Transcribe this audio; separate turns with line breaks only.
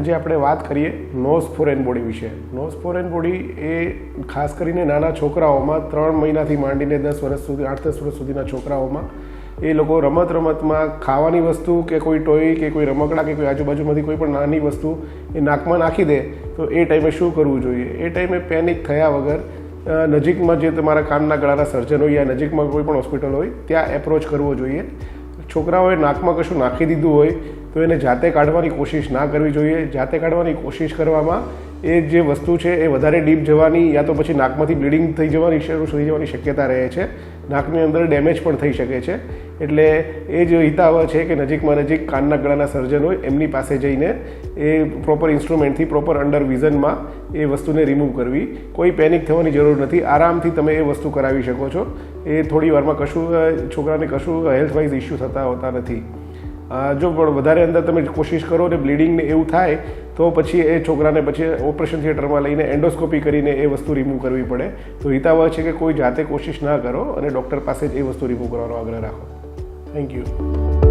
આજે આપણે વાત કરીએ નોઝ ફોરેન બોડી વિશે. નોઝ ફોરેન બોડી એ ખાસ કરીને નાના છોકરાઓમાં ત્રણ મહિનાથી માંડીને દસ વર્ષ સુધી, આઠ દસ વર્ષ સુધીના છોકરાઓમાં એ લોકો રમત રમતમાં ખાવાની વસ્તુ કે કોઈ ટોય કે કોઈ રમકડા કે કોઈ આજુબાજુમાંથી કોઈ પણ નાની વસ્તુ એ નાકમાં નાખી દે, તો એ ટાઈમે શું કરવું જોઈએ? એ ટાઈમે પેનિક થયા વગર નજીકમાં જે તમારા કાનના ગળાના સર્જન હોય યા નજીકમાં કોઈ પણ હોસ્પિટલ હોય, ત્યાં એપ્રોચ કરવો જોઈએ. છોકરાઓએ નાકમાં કશું નાખી દીધું હોય તો એને જાતે કાઢવાની કોશિશ ના કરવી જોઈએ. જાતે કાઢવાની કોશિશ કરવામાં એ જે વસ્તુ છે એ વધારે ડીપ જવાની યા તો પછી નાકમાંથી બ્લીડિંગ થઈ જવાની શરૂ થઈ જવાની શક્યતા રહે છે. નાકની અંદર ડેમેજ પણ થઈ શકે છે. એટલે એ જ હિતાવહ છે કે નજીકમાં નજીક કાનના ગળાના સર્જન હોય એમની પાસે જઈને એ પ્રોપર ઇન્સ્ટ્રુમેન્ટથી પ્રોપર અંડર વિઝનમાં એ વસ્તુને રિમૂવ કરવી. કોઈ પેનિક થવાની જરૂર નથી. આરામથી તમે એ વસ્તુ કરાવી શકો છો. એ થોડી વારમાં કશું છોકરાને કશું હેલ્થ વાઇઝ ઇસ્યુ થતા હોતા નથી. જો પણ વધારે અંદર તમે કોશિશ કરો ને બ્લીડિંગ ને એવું થાય, તો પછી એ છોકરાને પછી ઓપરેશન થિયેટરમાં લઈને એન્ડોસ્કોપી કરીને એ વસ્તુ રિમૂવ કરવી પડે. તો હિતાવહ છે કે કોઈ જાતે કોશિશ ના કરો અને ડૉક્ટર પાસે જ એ વસ્તુ રિમૂવ કરવાનો આગ્રહ રાખો. Thank you